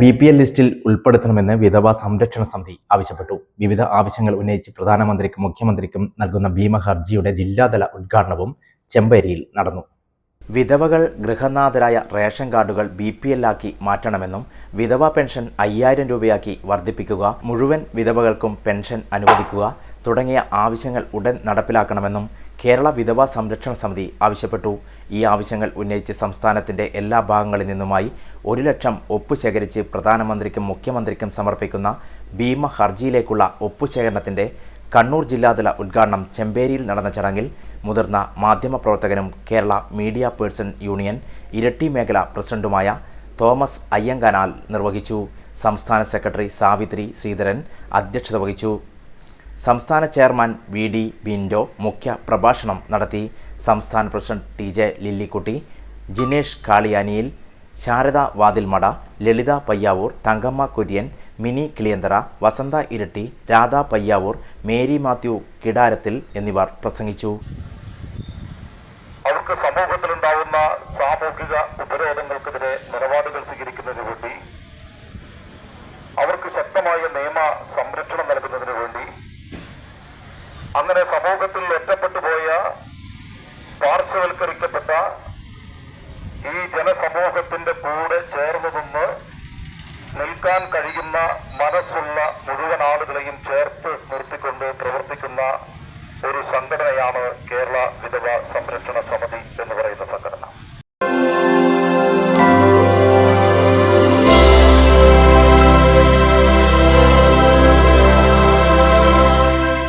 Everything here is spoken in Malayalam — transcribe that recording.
ബി പി എൽ ലിസ്റ്റിൽ ഉൾപ്പെടുത്തണമെന്ന് വിധവ സംരക്ഷണ സമിതി ആവശ്യപ്പെട്ടു. വിവിധ ആവശ്യങ്ങൾ ഉന്നയിച്ച് പ്രധാനമന്ത്രിക്കും മുഖ്യമന്ത്രിക്കും നൽകുന്ന ഭീമ ഹർജിയുടെ ജില്ലാതല ഉദ്ഘാടനവും ചെമ്പേരിയിൽ നടന്നു. വിധവകൾ ഗൃഹനാഥരായ റേഷൻ കാർഡുകൾ ബി പി എല്ലാക്കി മാറ്റണമെന്നും വിധവ പെൻഷൻ അയ്യായിരം രൂപയാക്കി വർദ്ധിപ്പിക്കുക മുഴുവൻ വിധവകൾക്കും പെൻഷൻ അനുവദിക്കുക തുടങ്ങിയ ആവശ്യങ്ങൾ ഉടൻ നടപ്പിലാക്കണമെന്നും കേരള വിധവ സംരക്ഷണ സമിതി ആവശ്യപ്പെട്ടു. ഈ ആവശ്യങ്ങൾ ഉന്നയിച്ച് സംസ്ഥാനത്തിന്റെ എല്ലാ ഭാഗങ്ങളിൽ നിന്നുമായി ഒരു ലക്ഷം ഒപ്പ് ശേഖരിച്ച് പ്രധാനമന്ത്രിക്കും മുഖ്യമന്ത്രിക്കും സമർപ്പിക്കുന്ന ഭീമ ഹർജിയിലേക്കുള്ള ഒപ്പുശേഖരണത്തിന്റെ കണ്ണൂർ ജില്ലാതല ഉദ്ഘാടനം ചെമ്പേരിയിൽ നടന്ന ചടങ്ങിൽ മുതിർന്ന മാധ്യമപ്രവർത്തകനും Kerala media person union Iritty മേഖല പ്രസിഡന്റുമായ തോമസ് അയ്യങ്കാനാൽ നിർവഹിച്ചു. സംസ്ഥാന സെക്രട്ടറി സാവിത്രി ശ്രീധരൻ അധ്യക്ഷത വഹിച്ചു. സംസ്ഥാന ചെയർമാൻ വി ഡി ബിൻഡോ മുഖ്യ പ്രഭാഷണം നടത്തി. സംസ്ഥാന president T J Lillikutty Jinesh കാളിയാനിയിൽ Sharada Vathilmada Lalitha Payyavoor Thankamma Kurian Mini Kiliyanthara Vasantha Iritty Radha Payyavoor Mary Mathew കിടാരത്തിൽ എന്നിവർ പ്രസംഗിച്ചു. അവർക്ക് സമൂഹത്തിലുണ്ടാവുന്ന സാമൂഹിക ഉപരോധങ്ങൾക്കെതിരെ നിലപാടുകൾ സ്വീകരിക്കുന്നതിന് വേണ്ടി അവർക്ക് ശക്തമായ നിയമ സംരക്ഷണം നൽകുന്നതിന് വേണ്ടി അങ്ങനെ സമൂഹത്തിൽ ഒറ്റപ്പെട്ടു പോയ പാർശ്വവൽക്കരിക്കപ്പെട്ട ഈ ജനസമൂഹത്തിന്റെ കൂടെ ചേർന്നു നിന്ന് നിൽക്കാൻ കഴിയുന്ന മനസ്സുള്ള മുഴുവൻ ആളുകളെയും ചേർത്ത് നിർത്തിക്കൊണ്ട് പ്രവർത്തിക്കുന്ന ഒരു സംഘടനയാണ് കേരള വിധവ സംരക്ഷണ സമിതി എന്ന്